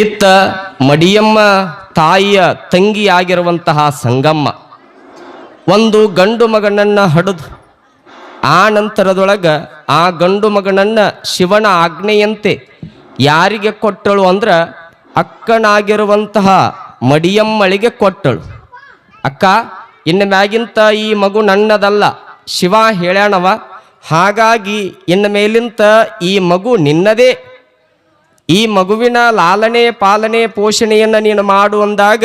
ಇತ್ತ ಮಡಿಯಮ್ಮ ತಾಯಿಯ ತಂಗಿಯಾಗಿರುವಂತಹ ಸಂಗಮ್ಮ. ಒಂದು ಗಂಡು ಮಗನನ್ನ ಹಡಿದು. ಆ ನಂತರದೊಳಗೆ ಆ ಗಂಡು ಮಗನನ್ನ ಶಿವನ ಆಜ್ಞೆಯಂತೆ ಯಾರಿಗೆ ಕೊಟ್ಟಳು ಅಂದ್ರ ಅಕ್ಕನಾಗಿರುವಂತಹ ಮಡಿಯಮ್ಮಳಿಗೆ ಕೊಟ್ಟಳು. ಅಕ್ಕ, ಇನ್ನು ಮ್ಯಾಗಿಂತ ಈ ಮಗು ನನ್ನದಲ್ಲ, ಶಿವ ಹೇಳ್ಯಾಣವ ಹಾಗಾಗಿ ಇನ್ನು ಮೇಲಿಂತ ಈ ಮಗು ನಿನ್ನದೇ. ಈ ಮಗುವಿನ ಲಾಲನೆ ಪಾಲನೆ ಪೋಷಣೆಯನ್ನು ನೀನು ಮಾಡು ಅಂದಾಗ,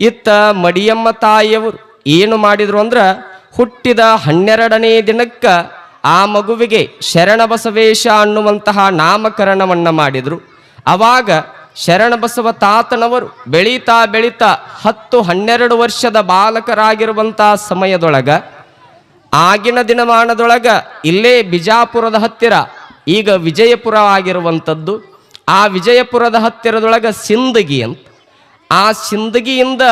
ಇತ್ತ ಮಡಿಯಮ್ಮ ತಾಯಿಯವರು ಏನು ಮಾಡಿದ್ರು ಅಂದ್ರೆ, ಹುಟ್ಟಿದ ಹನ್ನೆರಡನೇ ದಿನಕ್ಕೆ ಆ ಮಗುವಿಗೆ ಶರಣಬಸವೇಶ ಅನ್ನುವಂತಹ ನಾಮಕರಣವನ್ನು ಮಾಡಿದರು. ಅವಾಗ ಶರಣಬಸವ ತಾತನವರು ಬೆಳೀತಾ ಬೆಳೀತಾ ಹತ್ತು ಹನ್ನೆರಡು ವರ್ಷದ ಬಾಲಕರಾಗಿರುವಂತಹ ಸಮಯದೊಳಗ, ಆಗಿನ ದಿನಮಾನದೊಳಗ ಇಲ್ಲೇ ಬಿಜಾಪುರದ ಹತ್ತಿರ ಈಗ ವಿಜಯಪುರ ಆಗಿರುವಂಥದ್ದು. ಆ ವಿಜಯಪುರದ ಹತ್ತಿರದೊಳಗೆ ಸಿಂದಗಿ ಅಂತ. ಆ ಸಿಂದಗಿಯಿಂದ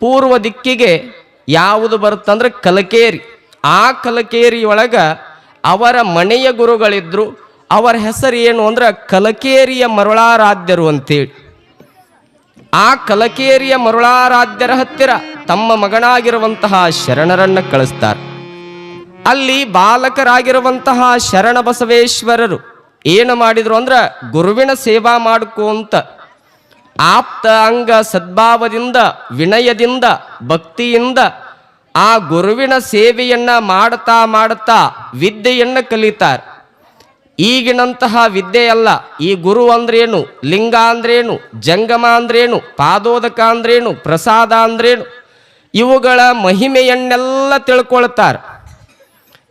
ಪೂರ್ವ ದಿಕ್ಕಿಗೆ ಯಾವುದು ಬರುತ್ತಂದ್ರೆ ಕಲಕೇರಿ. ಆ ಕಲಕೇರಿಯೊಳಗ ಅವರ ಮನೆಯ ಗುರುಗಳಿದ್ರು. ಅವರ ಹೆಸರು ಏನು ಅಂದ್ರೆ ಕಲಕೇರಿಯ ಮರುಳಾರಾಧ್ಯರು ಅಂತೇಳಿ. ಆ ಕಲಕೇರಿಯ ಮರುಳಾರಾಧ್ಯರ ಹತ್ತಿರ ತಮ್ಮ ಮಗನಾಗಿರುವಂತಹ ಶರಣರನ್ನ ಕಳಿಸ್ತಾರೆ. ಅಲ್ಲಿ ಬಾಲಕರಾಗಿರುವಂತಹ ಶರಣ ಬಸವೇಶ್ವರರು ಏನು ಮಾಡಿದ್ರು ಅಂದ್ರೆ ಗುರುವಿನ ಸೇವಾ ಮಾಡ್ಕೊಂತ ಆಪ್ತ ಅಂಗ ಸದ್ಭಾವದಿಂದ, ವಿನಯದಿಂದ, ಭಕ್ತಿಯಿಂದ ಆ ಗುರುವಿನ ಸೇವೆಯನ್ನ ಮಾಡ್ತಾ ಮಾಡ್ತಾ ವಿದ್ಯೆಯನ್ನು ಕಲಿತಾರೆ. ಈಗಿನಂತಹ ವಿದ್ಯೆ ಅಲ್ಲ. ಈ ಗುರು ಅಂದ್ರೇನು, ಲಿಂಗ ಅಂದ್ರೇನು, ಜಂಗಮ ಅಂದ್ರೇನು, ಪಾದೋದಕ ಅಂದ್ರೇನು, ಪ್ರಸಾದ ಅಂದ್ರೇನು, ಇವುಗಳ ಮಹಿಮೆಯನ್ನೆಲ್ಲ ತಿಳ್ಕೊಳ್ತಾರೆ.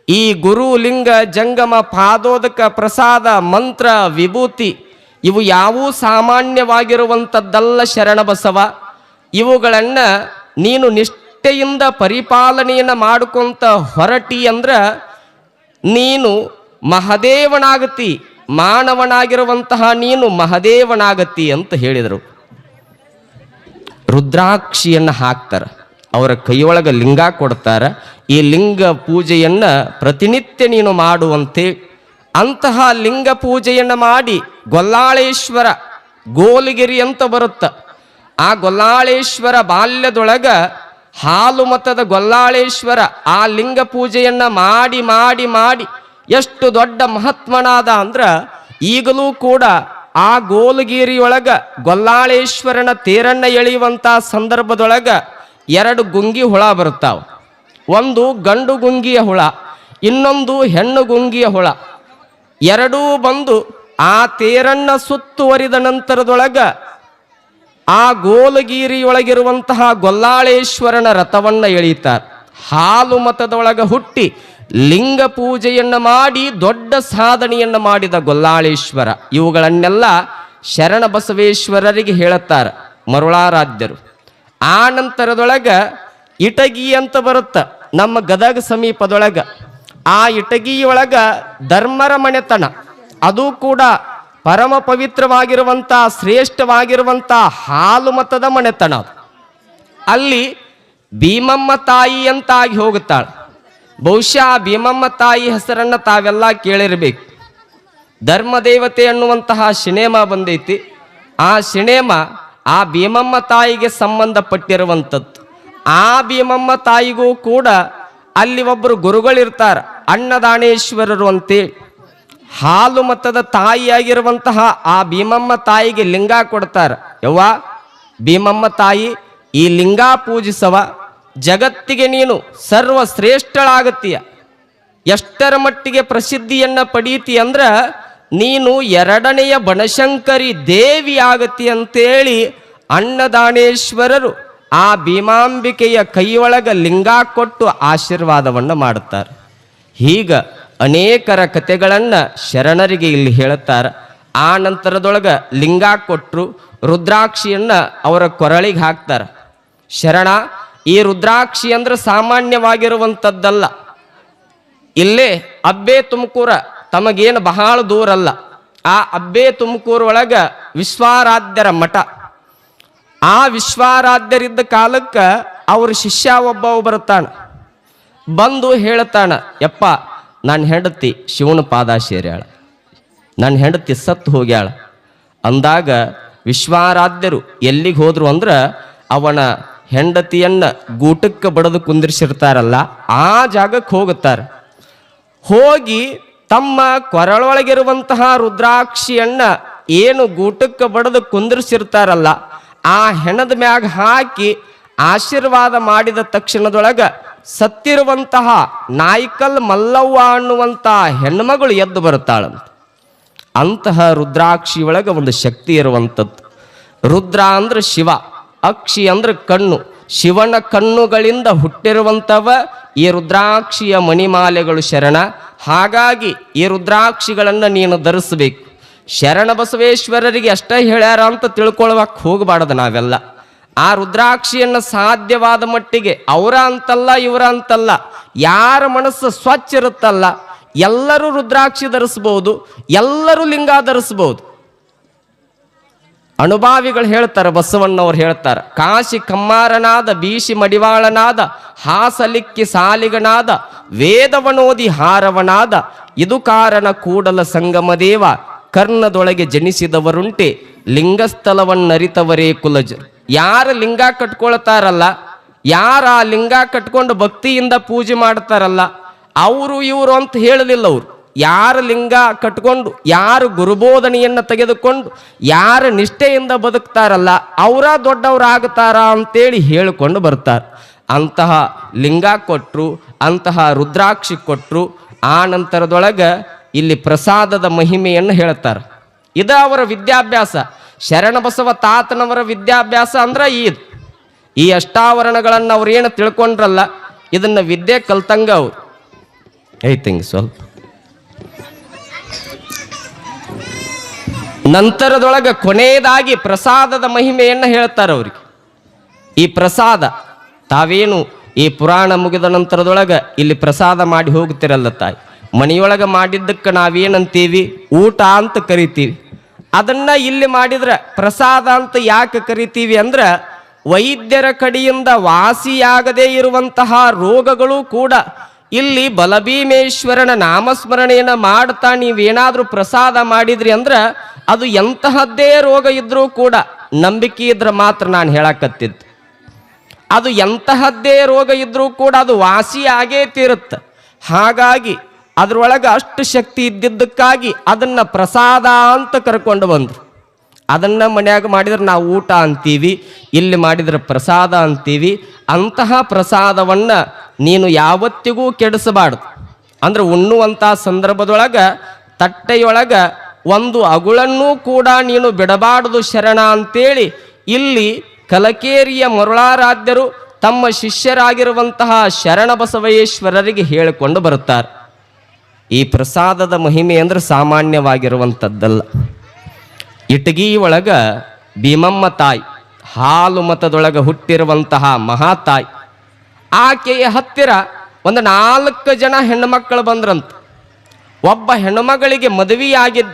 ಈ ಗುರು ಲಿಂಗ ಜಂಗಮ ಪಾದೋದಕ ಪ್ರಸಾದ ಮಂತ್ರ ವಿಭೂತಿ, ಇವು ಯಾವೂ ಸಾಮಾನ್ಯವಾಗಿರುವಂಥದ್ದಲ್ಲ ಶರಣಬಸವ. ಇವುಗಳನ್ನು ನೀನು ನಿಷ್ಠೆಯಿಂದ ಪರಿಪಾಲನೆಯನ್ನು ಮಾಡ್ಕೊಂತ ಹೊರಟಿ ಅಂದ್ರೆ ನೀನು ಮಹದೇವನಾಗತಿ, ಮಾನವನಾಗಿರುವಂತಹ ನೀನು ಮಹದೇವನಾಗತಿ ಅಂತ ಹೇಳಿದರು. ರುದ್ರಾಕ್ಷಿಯನ್ನು ಹಾಕ್ತಾರ. ಅವರ ಕೈಯೊಳಗೆ ಲಿಂಗ ಕೊಡ್ತಾರೆ. ಈ ಲಿಂಗ ಪೂಜೆಯನ್ನು ಪ್ರತಿನಿತ್ಯ ನೀನು ಮಾಡುವಂತೆ ಅಂತಹ ಲಿಂಗ ಪೂಜೆಯನ್ನು ಮಾಡಿ ಗೊಲ್ಲಾಳೇಶ್ವರ ಗೋಲಗಿರಿ ಅಂತ ಬರುತ್ತ. ಆ ಗೊಲ್ಲಾಳೇಶ್ವರ ಬಾಲ್ಯದೊಳಗ ಹಾಲು ಮತದ ಗೊಲ್ಲಾಳೇಶ್ವರ ಆ ಲಿಂಗ ಪೂಜೆಯನ್ನ ಮಾಡಿ ಮಾಡಿ ಮಾಡಿ ಎಷ್ಟು ದೊಡ್ಡ ಮಹತ್ವನಾದ ಅಂದ್ರೆ ಈಗಲೂ ಕೂಡ ಆ ಗೋಲಗಿರಿಯೊಳಗ ಗೊಲ್ಲಾಳೇಶ್ವರನ ತೇರನ್ನ ಎಳೆಯುವಂಥ ಸಂದರ್ಭದೊಳಗ ಎರಡು ಗುಂಗಿ ಹುಳ ಬರ್ತಾವೆ ಒಂದು ಗಂಡು ಗುಂಗಿಯ ಹುಳ, ಇನ್ನೊಂದು ಹೆಣ್ಣು ಗುಂಗಿಯ ಹುಳ. ಎರಡೂ ಬಂದು ಆ ತೇರಣ್ಣ ಸುತ್ತುವರಿದ ನಂತರದೊಳಗ ಆ ಗೋಲಗಿರಿಯೊಳಗಿರುವಂತಹ ಗೊಲ್ಲಾಳೇಶ್ವರನ ರಥವನ್ನು ಎಳೀತಾರೆ. ಹಾಲು ಮತದೊಳಗ ಹುಟ್ಟಿ ಲಿಂಗ ಪೂಜೆಯನ್ನು ಮಾಡಿ ದೊಡ್ಡ ಸಾಧನೆಯನ್ನು ಮಾಡಿದ ಗೊಲ್ಲಾಳೇಶ್ವರ. ಇವುಗಳನ್ನೆಲ್ಲ ಶರಣ ಬಸವೇಶ್ವರರಿಗೆ ಹೇಳುತ್ತಾರೆ ಮರುಳಾರಾಧ್ಯರು. ಆ ನಂತರದೊಳಗ ಇಟಗಿ ಅಂತ ಬರುತ್ತ ನಮ್ಮ ಗದಗ ಸಮೀಪದೊಳಗ. ಆ ಇಟಗಿಯೊಳಗ ಧರ್ಮರ ಮನೆತನ. ಅದು ಕೂಡ ಪರಮ ಪವಿತ್ರವಾಗಿರುವಂಥ ಶ್ರೇಷ್ಠವಾಗಿರುವಂಥ ಹಾಲು ಮತದ ಮನೆತನ ಅಲ್ಲಿ ಭೀಮಮ್ಮ ತಾಯಿ ಅಂತ ಆಗಿ ಹೋಗುತ್ತಾಳೆ. ಬಹುಶಃ ಭೀಮಮ್ಮ ತಾಯಿ ಹೆಸರನ್ನ ತಾವೆಲ್ಲ ಕೇಳಿರ್ಬೇಕು. ಧರ್ಮದೇವತೆ ಅನ್ನುವಂತಹ ಸಿನೇಮಾ ಬಂದೈತಿ. ಆ ಸಿನೇಮಾ ಆ ಭೀಮಮ್ಮ ತಾಯಿಗೆ ಸಂಬಂಧಪಟ್ಟಿರುವಂಥದ್ದು. ಆ ಭೀಮಮ್ಮ ತಾಯಿಗೂ ಕೂಡ ಅಲ್ಲಿ ಒಬ್ಬರು ಗುರುಗಳಿರ್ತಾರೆ ಅನ್ನದಾಣೇಶ್ವರರು ಅಂತೇಳಿ. ಹಾಲು ಮತದ ತಾಯಿಯಾಗಿರುವಂತಹ ಆ ಭೀಮಮ್ಮ ತಾಯಿಗೆ ಲಿಂಗ ಕೊಡ್ತಾರೆ. ಯವ್ವ, ಭೀಮಮ್ಮ ತಾಯಿ, ಈ ಲಿಂಗ ಪೂಜಿಸವ, ಜಗತ್ತಿಗೆ ನೀನು ಸರ್ವಶ್ರೇಷ್ಠಳಾಗತ್ತೀಯ ಎಷ್ಟರ ಮಟ್ಟಿಗೆ ಪ್ರಸಿದ್ಧಿಯನ್ನು ಪಡೀತಿ ಅಂದ್ರ ನೀನು ಎರಡನೆಯ ಬನಶಂಕರಿ ದೇವಿ ಆಗತಿ ಅಂತೇಳಿ ಅನ್ನದಾನೇಶ್ವರರು ಆ ಭೀಮಾಂಬಿಕೆಯ ಕೈಯೊಳಗ ಲಿಂಗ ಕೊಟ್ಟು ಆಶೀರ್ವಾದವನ್ನು ಮಾಡುತ್ತಾರೆ. ಹೀಗ ಅನೇಕರ ಕಥೆಗಳನ್ನು ಶರಣರಿಗೆ ಇಲ್ಲಿ ಹೇಳುತ್ತಾರೆ. ಆ ನಂತರದೊಳಗೆ ಲಿಂಗ ಕೊಟ್ಟರು ರುದ್ರಾಕ್ಷಿಯನ್ನು ಅವರ ಕೊರಳಿಗೆ ಹಾಕ್ತಾರೆ. ಶರಣ, ಈ ರುದ್ರಾಕ್ಷಿ ಅಂದ್ರೆ ಸಾಮಾನ್ಯವಾಗಿರುವಂಥದ್ದಲ್ಲ ಇಲ್ಲೇ ಅಬ್ಬೆ ತುಮಕೂರ ತಮಗೇನು ಬಹಳ ದೂರ ಅಲ್ಲ ಆ ಅಬ್ಬೆ ತುಮಕೂರು ಒಳಗ ವಿಶ್ವಾರಾಧ್ಯರ ಮಠ. ಆ ವಿಶ್ವಾರಾಧ್ಯರಿದ್ದ ಕಾಲಕ್ಕೆ ಅವ್ರ ಶಿಷ್ಯ ಒಬ್ಬ ಬರುತ್ತಾನೆ. ಬಂದು ಹೇಳ್ತಾನೆ ಯಪ್ಪ ನನ್ನ ಹೆಂಡತಿ ಶಿವನ ಪಾದ ಸೇರ್ಯಾಳ. ನನ್ನ ಹೆಂಡತಿ ಸತ್ತು ಹೋಗ್ಯಾಳ. ಅಂದಾಗ ವಿಶ್ವಾರಾಧ್ಯರು ಎಲ್ಲಿಗೆ ಹೋದ್ರು ಅಂದ್ರೆ ಅವನ ಹೆಂಡತಿಯನ್ನ ಗೂಟಕ್ಕೆ ಬಡದು ಕುಂದಿರ್ಸಿರ್ತಾರಲ್ಲ, ಆ ಜಾಗಕ್ಕೆ ಹೋಗುತ್ತಾರೆ. ಹೋಗಿ ತಮ್ಮ ಕೊರಳೊಳಗಿರುವಂತಹ ರುದ್ರಾಕ್ಷಿಯನ್ನ ಏನು ಗೂಟಕ್ಕೆ ಬಡದು ಕುಂದಿರ್ಸಿರ್ತಾರಲ್ಲ, ಆ ಹೆಣದ ಮ್ಯಾಗ ಹಾಕಿ ಆಶೀರ್ವಾದ ಮಾಡಿದ ತಕ್ಷಣದೊಳಗ ಸತ್ತಿರುವಂತಹ ನಾಯ್ಕಲ್ ಮಲ್ಲವ್ವ ಅನ್ನುವಂಥ ಹೆಣ್ಮಗಳು ಎದ್ದು ಬರುತ್ತಾಳಂತ. ಅಂತಹ ರುದ್ರಾಕ್ಷಿ ಒಳಗೆ ಒಂದು ಶಕ್ತಿ ಇರುವಂಥದ್ದು. ರುದ್ರ ಅಂದ್ರೆ ಶಿವ, ಅಕ್ಷಿ ಅಂದ್ರೆ ಕಣ್ಣು. ಶಿವನ ಕಣ್ಣುಗಳಿಂದ ಹುಟ್ಟಿರುವಂಥವ ಈ ರುದ್ರಾಕ್ಷಿಯ ಮಣಿಮಾಲೆಗಳು ಶರಣ. ಹಾಗಾಗಿ ಈ ರುದ್ರಾಕ್ಷಿಗಳನ್ನು ನೀನು ಧರಿಸಬೇಕು. ಶರಣ ಬಸವೇಶ್ವರರಿಗೆ ಅಷ್ಟೇ ಹೇಳ್ಯಾರ ಅಂತ ತಿಳ್ಕೊಳ್ವಕ್ಕೆ ಹೋಗಬಾರ್ದು ನಾವೆಲ್ಲ. ಆ ರುದ್ರಾಕ್ಷಿಯನ್ನು ಸಾಧ್ಯವಾದ ಮಟ್ಟಿಗೆ ಅವರ ಅಂತಲ್ಲ, ಇವರ ಅಂತಲ್ಲ, ಯಾರ ಮನಸ್ಸು ಸ್ವಚ್ಛ ಇರುತ್ತಲ್ಲ, ಎಲ್ಲರೂ ರುದ್ರಾಕ್ಷಿ ಧರಿಸ್ಬೋದು, ಎಲ್ಲರೂ ಲಿಂಗ ಧರಿಸ್ಬೋದು. ಅನುಭಾವಿಗಳು ಹೇಳ್ತಾರೆ, ಬಸವಣ್ಣವ್ರು ಹೇಳ್ತಾರೆ. ಕಾಶಿ ಕಮ್ಮಾರನಾದ ಬೀಸಿ ಮಡಿವಾಳನಾದ, ಹಾಸಲಿಕ್ಕಿ ಸಾಲಿಗನಾದ, ವೇದವನೋದಿ ಹಾರವನಾದ, ಇದು ಕಾರಣ ಕೂಡಲ ಸಂಗಮ ದೇವ ಕರ್ಣದೊಳಗೆ ಜನಿಸಿದವರುಂಟೆ, ಲಿಂಗಸ್ಥಲವನ್ನರಿತವರೇ ಕುಲಜರು ಯಾರು ಲಿಂಗ ಕಟ್ಕೊಳ್ತಾರಲ್ಲ, ಯಾರು ಆ ಲಿಂಗ ಕಟ್ಕೊಂಡು ಭಕ್ತಿಯಿಂದ ಪೂಜೆ ಮಾಡ್ತಾರಲ್ಲ, ಅವರು ಇವರು ಅಂತ ಹೇಳಲಿಲ್ಲ ಅವರು. ಯಾರು ಲಿಂಗ ಕಟ್ಕೊಂಡು, ಯಾರು ಗುರುಬೋಧನೆಯನ್ನು ತೆಗೆದುಕೊಂಡು, ಯಾರು ನಿಷ್ಠೆಯಿಂದ ಬದುಕ್ತಾರಲ್ಲ, ಅವರ ದೊಡ್ಡವರಾಗುತ್ತಾರ ಅಂತೇಳಿ ಹೇಳಿಕೊಂಡು ಬರ್ತಾರೆ. ಅಂತಹ ಲಿಂಗ ಕೊಟ್ಟರು ಅಂತಹ ರುದ್ರಾಕ್ಷಿ ಕೊಟ್ಟರು ಆ ನಂತರದೊಳಗೆ ಇಲ್ಲಿ ಪ್ರಸಾದದ ಮಹಿಮೆಯನ್ನು ಹೇಳ್ತಾರೆ. ಇದು ಅವರ ವಿದ್ಯಾಭ್ಯಾಸ. ಶರಣಬಸವ ತಾತನವರ ವಿದ್ಯಾಭ್ಯಾಸ ಅಂದ್ರೆ ಈದ್. ಈ ಅಷ್ಟಾವರಣಗಳನ್ನು ಅವ್ರು ಏನು ತಿಳ್ಕೊಂಡ್ರಲ್ಲ, ಇದನ್ನು ವಿದ್ಯೆ ಕಲ್ತಂಗ ಅವ್ರು. ಐತಿಂಗ್ ಸ್ವಲ್ಪ. ನಂತರದೊಳಗೆ ಕೊನೆಯದಾಗಿ ಪ್ರಸಾದದ ಮಹಿಮೆಯನ್ನು ಹೇಳ್ತಾರೆ ಅವ್ರಿಗೆ. ಈ ಪ್ರಸಾದ, ತಾವೇನು ಈ ಪುರಾಣ ಮುಗಿದ ನಂತರದೊಳಗೆ ಇಲ್ಲಿ ಪ್ರಸಾದ ಮಾಡಿ ಹೋಗ್ತಿರಲ್ಲ ತಾಯಿ. ಮನೆಯೊಳಗೆ ಮಾಡಿದ್ದಕ್ಕೆ ನಾವೇನಂತೀವಿ? ಊಟ ಅಂತ ಕರಿತೀವಿ. ಅದನ್ನ ಇಲ್ಲಿ ಮಾಡಿದ್ರೆ ಪ್ರಸಾದ ಅಂತ ಯಾಕೆ ಕರಿತೀವಿ ಅಂದ್ರೆ ವೈದ್ಯರ ಕಡೆಯಿಂದ ವಾಸಿಯಾಗದೇ ಇರುವಂತಹ ರೋಗಗಳು ಕೂಡ ಇಲ್ಲಿ ಬಲಭೀಮೇಶ್ವರನ ನಾಮಸ್ಮರಣೆಯನ್ನು ಮಾಡ್ತಾ ನೀವೇನಾದರೂ ಪ್ರಸಾದ ಮಾಡಿದ್ರಿ ಅಂದ್ರೆ ಅದು ಎಂತಹದ್ದೇ ರೋಗ ಇದ್ರೂ ಕೂಡ ನಂಬಿಕೆ ಇದ್ರೆ ಮಾತ್ರ ನಾನು ಹೇಳಕತ್ತಿದ್ದು. ಅದು ಎಂತಹದ್ದೇ ರೋಗ ಇದ್ರೂ ಕೂಡ ಅದು ವಾಸಿ ಆಗೇ ತೀರುತ್ತೆ. ಹಾಗಾಗಿ ಅದರೊಳಗೆ ಅಷ್ಟು ಶಕ್ತಿ ಇದ್ದಿದ್ದಕ್ಕಾಗಿ ಅದನ್ನು ಪ್ರಸಾದ ಅಂತ ಕರ್ಕೊಂಡು ಬಂದರು. ಅದನ್ನು ಮನೆಯಾಗ ಮಾಡಿದ್ರೆ ನಾವು ಊಟ ಅಂತೀವಿ, ಇಲ್ಲಿ ಮಾಡಿದ್ರೆ ಪ್ರಸಾದ ಅಂತೀವಿ, ಅಂತಹ ಪ್ರಸಾದವನ್ನು ನೀನು ಯಾವತ್ತಿಗೂ ಕೆಡಿಸಬಾರ್ದು. ಅಂದ್ರೆ ಉಣ್ಣುವಂಥ ಸಂದರ್ಭದೊಳಗೆ ತಟ್ಟೆಯೊಳಗ ಒಂದು ಅಗುಳನ್ನೂ ಕೂಡ ನೀನು ಬಿಡಬಾರದು ಶರಣ ಅಂತೇಳಿ ಇಲ್ಲಿ ಕಲಕೇರಿಯ ಮರುಳಾರಾಧ್ಯರು ತಮ್ಮ ಶಿಷ್ಯರಾಗಿರುವಂತಹ ಶರಣ ಬಸವೇಶ್ವರರಿಗೆ ಹೇಳಿಕೊಂಡು ಬರುತ್ತಾರೆ. ಈ ಪ್ರಸಾದದ ಮಹಿಮೆ ಅಂದ್ರೆ ಸಾಮಾನ್ಯವಾಗಿರುವಂಥದ್ದಲ್ಲ. ಇಟಗಿ ಒಳಗ ಭೀಮಮ್ಮ ತಾಯಿ, ಹಾಲು ಮತದೊಳಗೆ ಹುಟ್ಟಿರುವಂತಹ ಮಹಾತಾಯಿ ಆಕೆಯ ಹತ್ತಿರ ಒಂದು ನಾಲ್ಕು ಜನ ಹೆಣ್ಣುಮಕ್ಕಳು ಬಂದ್ರಂತ. ಒಬ್ಬ ಹೆಣ್ಣುಮಗಳಿಗೆ ಮದುವೆಯಾಗಿದ್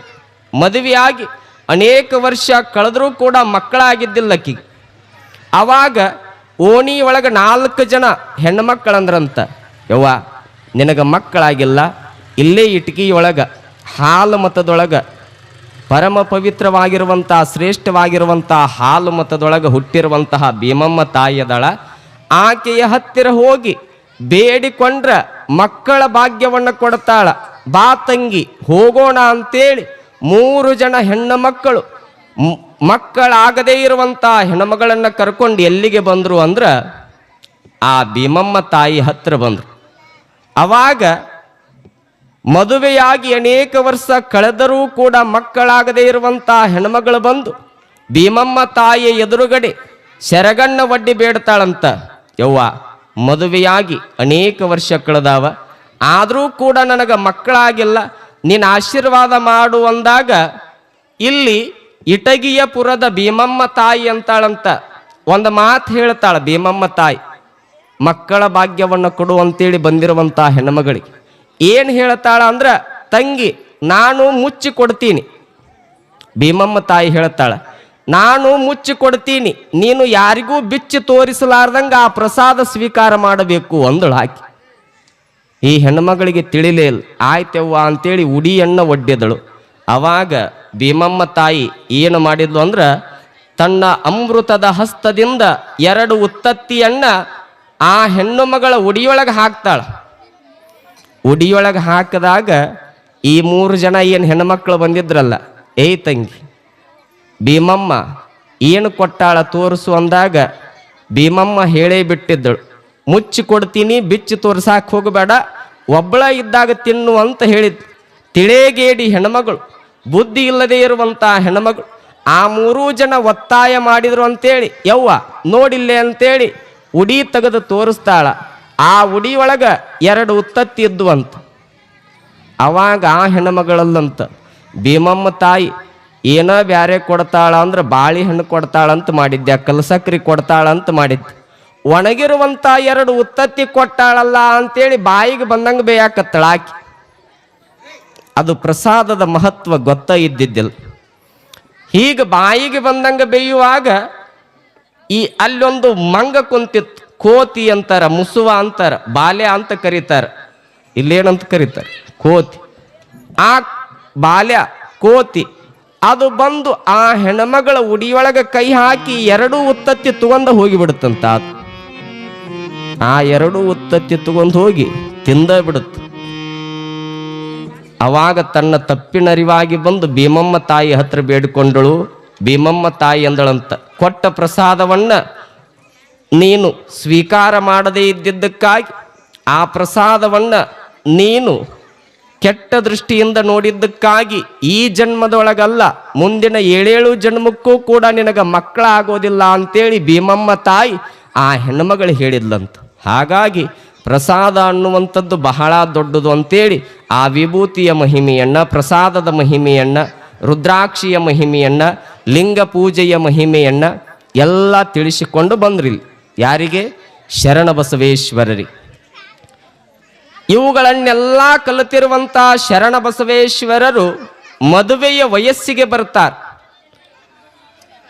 ಮದುವೆಯಾಗಿ ಅನೇಕ ವರ್ಷ ಕಳೆದರೂ ಕೂಡ ಮಕ್ಕಳಾಗಿದ್ದಿಲ್ಲ ಆಕಿಗೆ ಅವಾಗ ಓಣಿ ಒಳಗೆ ನಾಲ್ಕು ಜನ ಹೆಣ್ಮಕ್ಕಳಂದ್ರಂತ ಯವ್ವ, ನಿನಗೆ ಮಕ್ಕಳಾಗಿಲ್ಲ? ಇಲ್ಲೇ ಇಟ್ಕಿಯೊಳಗೆ ಹಾಲು ಮತದೊಳಗೆ, ಪರಮ ಪವಿತ್ರವಾಗಿರುವಂಥ ಶ್ರೇಷ್ಠವಾಗಿರುವಂಥ ಹಾಲು ಮತದೊಳಗೆ ಹುಟ್ಟಿರುವಂತಹ ಭೀಮಮ್ಮ ತಾಯಿಯದಳ, ಆಕೆಯ ಹತ್ತಿರ ಹೋಗಿ ಬೇಡಿಕೊಂಡ್ರ ಮಕ್ಕಳ ಭಾಗ್ಯವನ್ನು ಕೊಡ್ತಾಳ. ಬಾ ತಂಗಿ, ಹೋಗೋಣ ಅಂತೇಳಿ ಮೂರು ಜನ ಹೆಣ್ಣು ಮಕ್ಕಳು. ಮಕ್ಕಳಾಗದೇ ಇರುವಂಥ ಹೆಣ್ಮಗಳನ್ನು ಕರ್ಕೊಂಡು ಎಲ್ಲಿಗೆ ಬಂದರು ಅಂದ್ರೆ ಆ ಭೀಮಮ್ಮ ತಾಯಿ ಹತ್ರ ಬಂದರು. ಅವಾಗ ಮದುವೆಯಾಗಿ ಅನೇಕ ವರ್ಷ ಕಳೆದರೂ ಕೂಡ ಮಕ್ಕಳಾಗದೇ ಇರುವಂಥ ಹೆಣ್ಮಗಳು ಬಂದು, ಭೀಮಮ್ಮ ತಾಯಿಯ ಎದುರುಗಡೆ ಸೆರಗಣ್ಣ ಒಡ್ಡಿ ಬೇಡ್ತಾಳಂತ. ಯವ್ವ, ಮದುವೆಯಾಗಿ ಅನೇಕ ವರ್ಷ ಕಳೆದಾವ. ಆದರೂ ಕೂಡ ನನಗೆ ಮಕ್ಕಳಾಗಿಲ್ಲ ನೀನು ಆಶೀರ್ವಾದ ಮಾಡು ಅಂದಾಗ, ಇಲ್ಲಿ ಇಟಗಿಯಪುರದ ಭೀಮಮ್ಮ ತಾಯಿ ಅಂತಾಳಂತ ಒಂದು ಮಾತು ಹೇಳ್ತಾಳ ಭೀಮಮ್ಮ ತಾಯಿ. ಮಕ್ಕಳ ಭಾಗ್ಯವನ್ನು ಕೊಡು ಅಂತೇಳಿ ಬಂದಿರುವಂಥ ಹೆಣ್ಮಗಳಿಗೆ. ಏನು ಹೇಳ್ತಾಳ ಅಂದ್ರೆ, ತಂಗಿ, ನಾನು ಮುಚ್ಚಿ ಕೊಡ್ತೀನಿ. ಭೀಮಮ್ಮ ತಾಯಿ ಹೇಳ್ತಾಳ, ನಾನು ಮುಚ್ಚಿ ಕೊಡ್ತೀನಿ, ನೀನು ಯಾರಿಗೂ ಬಿಚ್ಚಿ ತೋರಿಸಲಾರ್ದಂಗೆ ಆ ಪ್ರಸಾದ ಸ್ವೀಕಾರ ಮಾಡಬೇಕು ಅಂದಳು ಆಕಿ. ಈ ಹೆಣ್ಮಗಳಿಗೆ ತಿಳಿಲೇ ಇಲ್ಲ ಆಯ್ತವ್ವ ಅಂತೇಳಿ ಉಡಿಯನ್ನು ಒಡ್ಡಿದಳು. ಅವಾಗ ಭೀಮಮ್ಮ ತಾಯಿ ಏನು ಮಾಡಿದ್ಲು ಅಂದ್ರೆ, ತನ್ನ ಅಮೃತದ ಹಸ್ತದಿಂದ ಎರಡು ಉತ್ತತ್ತಿಯನ್ನ ಆ ಹೆಣ್ಣು ಮಗಳ ಉಡಿಯೊಳಗೆ ಹಾಕ್ತಾಳ. ಉಡಿಯೊಳಗೆ ಹಾಕಿದಾಗ ಈ ಮೂರು ಜನ ಏನು ಹೆಣ್ಮಕ್ಳು ಬಂದಿದ್ರಲ್ಲ ಏಯ್ ತಂಗಿ, ಭೀಮಮ್ಮ ಏನು ಕೊಟ್ಟಾಳ ತೋರಿಸು ಅಂದಾಗ ಭೀಮಮ್ಮ ಹೇಳೇ ಬಿಟ್ಟಿದ್ದಳು. ಮುಚ್ಚಿ ಕೊಡ್ತೀನಿ ಬಿಚ್ಚಿ ತೋರ್ಸಾಕ್ ಹೋಗಬೇಡ. ಒಬ್ಬಳ ಇದ್ದಾಗ ತಿನ್ನು ಅಂತ ಹೇಳಿದ್. ತಿಳೇಗೇಡಿ ಹೆಣ್ಮಗಳು, ಬುದ್ಧಿ ಇಲ್ಲದೆ ಇರುವಂಥ ಹೆಣ್ಮಗಳು, ಆ ಮೂರೂ ಜನ ಒತ್ತಾಯ ಮಾಡಿದ್ರು ಅಂತೇಳಿ, ಯವ್ವ ನೋಡಿಲ್ಲೆ ಅಂತೇಳಿ ಉಡಿ ತೆಗೆದು ತೋರಿಸ್ತಾಳ. ಆ ಉಡಿ ಒಳಗೆ ಎರಡು ಉತ್ತತ್ತಿ ಇದ್ದುವಂತ ಅಂತ. ಅವಾಗ ಆ ಹೆಣ್ಮಗಳಲ್ಲಂತ, ಭೀಮಮ್ಮ ತಾಯಿ ಏನೋ ಬ್ಯಾರೆ ಕೊಡ್ತಾಳ ಅಂದ್ರೆ ಬಾಳೆಹಣ್ಣು ಕೊಡ್ತಾಳಂತ ಮಾಡಿದ್ದೆ ಕಲಸಕ್ರಿ ಕೊಡ್ತಾಳಂತ ಮಾಡಿದ್ದೆ ಒಣಗಿರುವಂತ ಎರಡು ಉತ್ತತ್ತಿ ಕೊಟ್ಟಾಳಲ್ಲ ಅಂತೇಳಿ ಬಾಯಿಗೆ ಬಂದಂಗೆ ಬೇಯಾಕತ್ತಳ ಆಕಿ. ಅದು ಪ್ರಸಾದದ ಮಹತ್ವ ಗೊತ್ತ ಇದ್ದಿದ್ದಿಲ್ಲ. ಹೀಗೆ ಬಾಯಿಗೆ ಬಂದಂಗೆ ಬೇಯುವಾಗ ಈ ಅಲ್ಲೊಂದು ಮಂಗ ಕುಂತಿತ್ತು. ಕೋತಿ ಅಂತಾರ, ಮುಸುವ ಅಂತಾರ, ಬಾಲೆ ಅಂತ ಕರೀತಾರ. ಇಲ್ಲೇನಂತ ಕರೀತಾರೆ? ಕೋತಿ. ಆ ಬಾಲ್ಯ, ಕೋತಿ, ಅದು ಬಂದು ಆ ಹೆಣ್ಮಗಳ ಉಡಿಯೊಳಗೆ ಕೈ ಹಾಕಿ ಎರಡೂ ಉತ್ತತ್ತಿ ತಗೊಂಡು ಹೋಗಿಬಿಡುತ್ತಂತ ಅದು ಆ ಎರಡು ಉತ್ತತ್ತಿ ತಗೊಂಡು ಹೋಗಿ ತಿಂದ ಬಿಡುತ್ತೆ. ಅವಾಗ ತನ್ನ ತಪ್ಪಿನರಿವಾಗಿ ಬಂದು ಭೀಮಮ್ಮ ತಾಯಿ ಹತ್ರ ಬೇಡಿಕೊಂಡಳು. ಭೀಮಮ್ಮ ತಾಯಿ ಅಂದಳಂತ, ಕೊಟ್ಟ ಪ್ರಸಾದವನ್ನ ನೀನು ಸ್ವೀಕಾರ ಮಾಡದೇ ಇದ್ದಿದ್ದಕ್ಕಾಗಿ ಆ ಪ್ರಸಾದವನ್ನ ನೀನು ಕೆಟ್ಟ ದೃಷ್ಟಿಯಿಂದ ನೋಡಿದ್ದಕ್ಕಾಗಿ ಈ ಜನ್ಮದೊಳಗಲ್ಲ, ಮುಂದಿನ ಏಳೇಳು ಜನ್ಮಕ್ಕೂ ಕೂಡ ನಿನಗ ಮಕ್ಕಳಾಗೋದಿಲ್ಲ ಅಂತೇಳಿ ಭೀಮಮ್ಮ ತಾಯಿ ಆ ಹೆಣ್ಮಗಳು ಹೇಳಿದ್ಲಂತ. ಹಾಗಾಗಿ ಪ್ರಸಾದ ಅನ್ನುವಂಥದ್ದು ಬಹಳ ದೊಡ್ಡದು ಅಂತೇಳಿ ಆ ವಿಭೂತಿಯ ಮಹಿಮೆಯನ್ನ, ಪ್ರಸಾದದ ಮಹಿಮೆಯನ್ನ, ರುದ್ರಾಕ್ಷಿಯ ಮಹಿಮೆಯನ್ನ, ಲಿಂಗ ಪೂಜೆಯ ಮಹಿಮೆಯನ್ನ ಎಲ್ಲ ತಿಳಿಸಿಕೊಂಡು ಬಂದ್ರಿ ಯಾರಿಗೆ? ಶರಣ ಬಸವೇಶ್ವರರಿ ಇವುಗಳನ್ನೆಲ್ಲ ಕಲಿತಿರುವಂಥ ಶರಣ ಬಸವೇಶ್ವರರು ಮದುವೆಯ ವಯಸ್ಸಿಗೆ ಬರ್ತಾರೆ.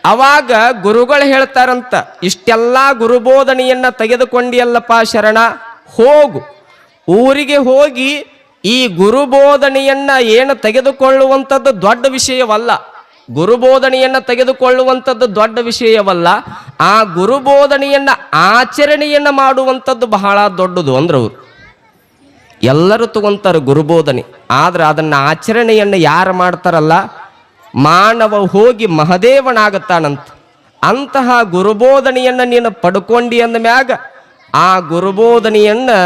ಅವಾಗ ಗುರುಗಳು ಹೇಳ್ತಾರಂತ, ಇಷ್ಟೆಲ್ಲ ಗುರುಬೋಧನೆಯನ್ನು ತೆಗೆದುಕೊಂಡಿಯಲ್ಲಪ್ಪ ಶರಣ, ಹೋಗು. ಊರಿಗೆ ಹೋಗಿ ಈ ಗುರುಬೋಧನೆಯನ್ನ ಏನು ತೆಗೆದುಕೊಳ್ಳುವಂಥದ್ದು ದೊಡ್ಡ ವಿಷಯವಲ್ಲ. ಗುರುಬೋಧನೆಯನ್ನು ತೆಗೆದುಕೊಳ್ಳುವಂಥದ್ದು ದೊಡ್ಡ ವಿಷಯವಲ್ಲ. ಆ ಗುರುಬೋಧನೆಯನ್ನ ಆಚರಣೆಯನ್ನ ಮಾಡುವಂಥದ್ದು ಬಹಳ ದೊಡ್ಡದು ಅಂದ್ರವ್ರು ಎಲ್ಲರೂ ತಗೊಂತಾರೆ ಗುರುಬೋಧನೆ, ಆದ್ರೆ ಅದನ್ನ ಆಚರಣೆಯನ್ನು ಯಾರು ಮಾಡ್ತಾರಲ್ಲ ಮಾನವ ಹೋಗಿ ಮಹದೇವನಾಗುತ್ತಾನಂತ. ಅಂತಹ ಗುರುಬೋಧನೆಯನ್ನು ನೀನು ಪಡ್ಕೊಂಡಿ ಅಂದ ಮ್ಯಾಗ ಆ ಗುರುಬೋಧನೆಯನ್ನು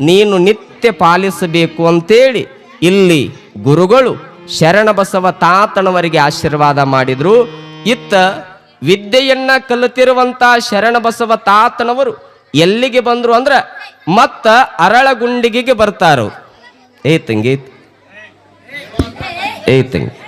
ನೀನು ನಿತ್ಯ ಪಾಲಿಸಬೇಕು ಅಂತೇಳಿ ಇಲ್ಲಿ ಗುರುಗಳು ಶರಣ ಬಸವ ತಾತನವರಿಗೆ ಆಶೀರ್ವಾದ ಮಾಡಿದ್ರು. ಇತ್ತ ವಿದ್ಯೆಯನ್ನ ಕಲಿತಿರುವಂಥ ಶರಣ ಬಸವ ತಾತನವರು ಎಲ್ಲಿಗೆ ಬಂದರು ಅಂದ್ರೆ ಮತ್ತ ಅರಳಗುಂಡಿಗೆಗೆ ಬರ್ತಾರೋ. ಏ ತಂಗಿ ಏ ತಂಗಿ.